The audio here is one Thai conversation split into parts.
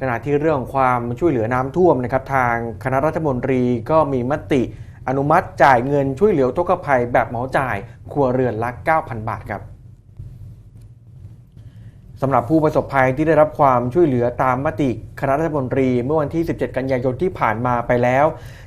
ขณะที่เรื่องความช่วยเหลือน้ำท่วมนะครับทางคณะรัฐมนตรีก็มีมติอนุมัติจ่ายเงินช่วยเหลือทุกภัยแบบเหมาจ่ายครัวเรือนละ 9,000 บาทครับสำหรับผู้ประสบภัยที่ได้รับความช่วยเหลือตามมติคณะรัฐมนตรี เมื่อวันที่ 17 กันยายนที่ผ่านมาไปแล้ว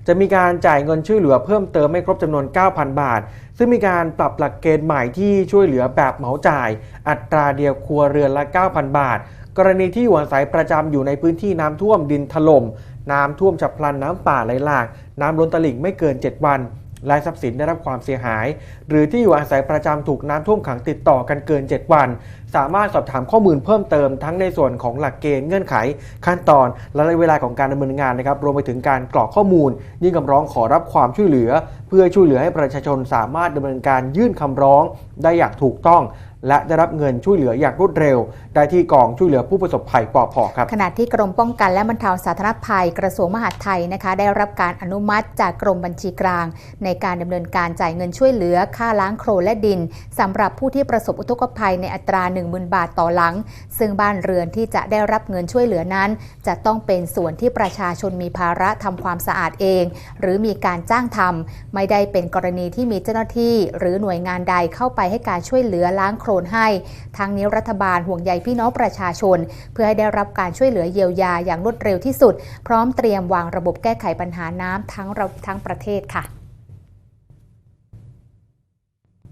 จะมีการจ่ายเงินช่วยเหลือเพิ่มเติมไม่ครบจำนวน 9,000 บาท ซึ่งมีการปรับหลักเกณฑ์ใหม่ที่ช่วยเหลือแบบเหมาจ่าย อัตราเดียวครัวเรือนละ 9,000 บาท กรณีที่อยู่อาศัยประจำอยู่ในพื้นที่น้ำท่วมดินถล่มน้ำท่วมฉับพลันน้ำป่าไหลหลากน้ำล้นตลิ่งไม่เกิน 7 วันรายทรัพย์สินได้รับความเสียหาย หรือที่อยู่อาศัยประจำถูกน้ำท่วมขังติดต่อกันเกิน 7 วัน สามารถสอบถามข้อมูลเพิ่มเติมทั้งในส่วนของหลักเกณฑ์เงื่อนไข ขั้นตอนและระยะเวลาของการดำเนินงานนะครับรวมไปถึงการกรอกข้อมูล ยื่นคำร้องขอรับความช่วยเหลือ เพื่อช่วยเหลือให้ประชาชนสามารถดำเนินการยื่นคำร้องได้อย่างถูกต้องและได้รับเงินช่วยเหลืออย่างรวดเร็ว ได้ที่กองช่วยเหลือผู้ประสบภัยปอพครับ ขณะที่กรมป้องกันและบรรเทาสาธารณภัยกระทรวงมหาดไทยนะคะ ได้รับการอนุมัติจากกรมบัญชีกลาง ในการดำเนินการจ่ายเงินช่วยเหลือ ค่าล้างโคลนและดินสำหรับผู้ที่ประสบอุทกภัยในอัตรา10,000 บาทต่อหลัง ซึ่งบ้านเรือนที่จะได้รับเงินช่วยเหลือนั้น จะต้องเป็นส่วนที่ประชาชนมีภาระทำความสะอาดเอง หรือมีการจ้างทำไม่ได้เป็นกรณีที่มีเจ้าหน้าที่ หรือหน่วยงานใดเข้าไปให้การช่วยเหลือล้างโคลนให้ ทั้งนี้รัฐบาลห่วงใยพี่น้องประชาชน เพื่อให้ได้รับการช่วยเหลือเยียวยาอย่างรวดเร็วที่สุด พร้อมเตรียมวางระบบแก้ไขปัญหาน้ำทั้งเราทั้งประเทศค่ะ